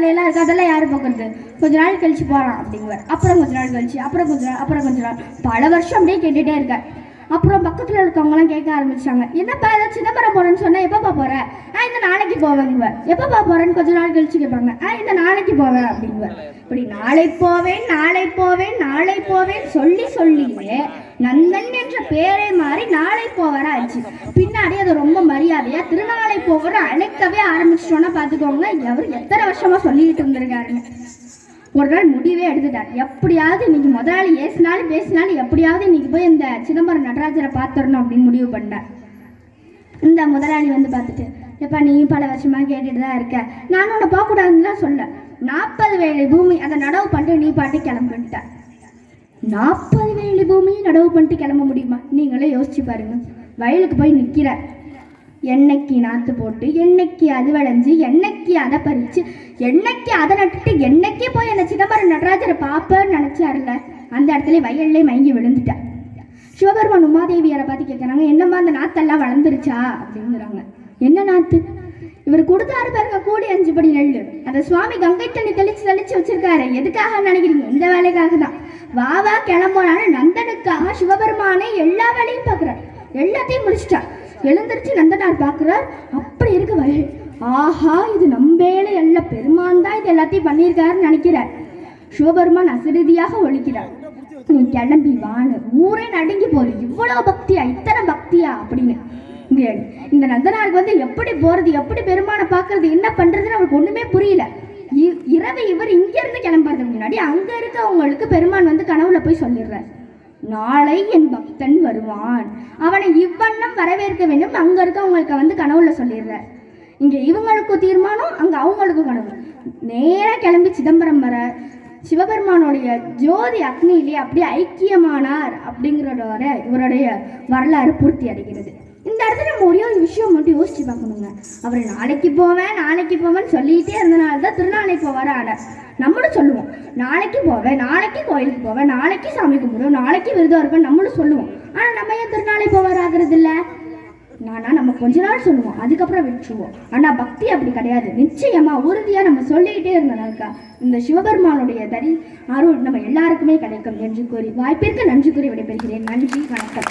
வேலையெல்லாம் இருக்கு? அதெல்லாம் யாரு பார்க்கறது? கொஞ்ச நாள் கழிச்சு போறான் அப்படிங்குவார். அப்புறம் கொஞ்ச நாள் கழிச்சு அப்புறம் கொஞ்ச நாள் அப்புறம் கொஞ்ச நாள். பல வருஷம் அப்படியே கேட்டுட்டே இருக்கேன் அப்புறம் பக்கத்துல இருக்கவங்கலாம் கேட்க ஆரம்பிச்சாங்க. என்னப்பா ஏதோ சிதம்பரம் போறேன்னு சொன்னா எப்போப்பா போகிற ஆ இந்த நாளைக்கு போவேங்குவார் எப்போப்பா போறேன்னு கொஞ்ச நாள் கழிச்சு கேட்பாங்க. ஆ இந்த நாளைக்கு போவேன் அப்படிங்குவேன் இப்படி நாளை போவேன் நாளை போவேன் நாளை போவேன் சொல்லி சொல்லியே நந்தன் என்ற பேரை மாறி நாளை போவரா ஆச்சு பின்னாடி அது ரொம்ப மரியாதையா திருநாளை போவர அழைக்கவே ஆரம்பிச்சிட்டோன்னா பார்த்துக்கோங்க அவர் எத்தனை வருஷமா சொல்லிக்கிட்டு இருந்திருக்காருங்க. ஒரு நாள் முடிவே எடுத்துட்டார். எப்படியாவது இன்னைக்கு முதலாளி ஏசினாலும் பேசினாலும் எப்படியாவது இன்னைக்கு போய் இந்த சிதம்பரம் நடராஜரை பார்த்துடணும் அப்படின்னு முடிவு பண்ணார். இந்த முதலாளி வந்து பார்த்துட்டு எப்பா நீ பல வருஷமா கேட்டுட்டு தான் இருக்க. நான் உன்னை போகக்கூடாதுன்னு தான் சொல்ல நாற்பது வேலை பூமி அதை நடவு பண்ணிட்டு நீ பாட்டு கிளம்பிட்ட. நாற்பது வேலை பூமியை நடவு பண்ணிட்டு கிளம்ப முடியுமா? நீங்களே யோசிச்சு பாருங்க. வயலுக்கு போய் நிற்கிற என்னைக்கு நாற்று போட்டு என்னைக்கு அது விளைஞ்சு என்னைக்கு அதை பறித்து என்னைக்கு அதை நட்டுட்டு என்னைக்கே போய் அந்த சிதம்பரம் நடராஜரை பார்ப்பேன்னு நினச்சாருல்ல அந்த இடத்துல வயல்லே மயங்கி விழுந்துட்டா. சிவபெருமான் உமாதேவியாரை பார்த்து கேட்குறாங்க என்னம்மா அந்த நாத்தெல்லாம் வளர்ந்துருச்சா? அப்படிங்கிறாங்க. என்ன நாத்து? இவர் கொடுத்தாரு பாருங்க கூடி அஞ்சு படி நெல் அதை சுவாமி கங்கை தண்ணி தெளிச்சு தெளிச்சு வச்சிருக்காரு. எதுக்காக நினைக்கிறீங்க? இந்த வேலைக்காக தான். வா வா கிளம்போனாலும் நந்தனுக்காக சிவபெருமானே எல்லா வேலையும் பார்க்குறாரு. எல்லாத்தையும் முடிச்சிட்டார் எழுந்திருச்சு நந்தனார் பார்க்குறார். அப்படி இருக்கு வயல் ஆஹா இது நம்பேல அல்ல. பெருமான் தான் இது எல்லாத்தையும் பண்ணியிருக்காருன்னு நினைக்கிறார். சிவபெருமான் அசிறுதியாக ஒழிக்கிறார். நீ கிளம்பி வானு ஊரே நடுங்கி போகுது இவ்வளவு பக்தியா இத்தனை பக்தியா அப்படின்னு. இந்த நந்தனாருக்கு வந்து எப்படி போறது எப்படி பெருமானை பார்க்கறது என்ன பண்றதுன்னு அவருக்கு ஒண்ணுமே புரியல. இ- இரவு இவர் இங்க இருந்து கிளம்புறதுக்கு முன்னாடி அங்க இருக்கவங்களுக்கு பெருமான் வந்து கனவுல போய் சொல்லிடுறாரு. நாளை என் பக்தன் வருவான். அவனை இவ்வண்ணம் வரவேற்க வேண்டும். அங்க இருக்கவங்களுக்கு வந்து கனவுல சொல்லிடுறார். இங்க இவங்களுக்கும் தீர்மானம் அங்க அவங்களுக்கும் கனவு. நேராக கிளம்பி சிதம்பரம் வர சிவபெருமானுடைய ஜோதி அக்னியிலே அப்படியே ஐக்கியமானார் அப்படிங்கிறதோட இவருடைய வரலாறு பூர்த்தி அடைகிறது. இந்த இடத்துல நம்ம ஒரே ஒரு விஷயம் மட்டும் யோசிச்சு பார்க்கணுங்க. அவர் நாளைக்கு போவேன் நாளைக்கு போவேன்னு சொல்லிக்கிட்டே இருந்தனால தான் திருநாளை போவார் ஆட. நம்மளும் சொல்லுவோம் நாளைக்கு போவேன் நாளைக்கு கோயிலுக்கு போவேன் நாளைக்கு சாமி கும்பிடுவோம் நாளைக்கு விருதம் இருப்பேன் நம்மளும் சொல்லுவோம். ஆனால் நம்ம ஏன் திருநாளை போவார் ஆகிறது இல்லை நானா நம்ம கொஞ்ச நாள் சொல்லுவோம் அதுக்கப்புறம் விட்டுருவோம். ஆனால் பக்தி அப்படி கிடையாது. நிச்சயமா உறுதியாக நம்ம சொல்லிக்கிட்டே இருந்தனாக்கா இந்த சிவபெருமானுடைய தரி அருள் நம்ம எல்லாருக்குமே கிடைக்கும் என்று கூறி வாய்ப்பிற்கு நன்றி கூறி விடைபெறுகிறேன். நன்றி வணக்கம்.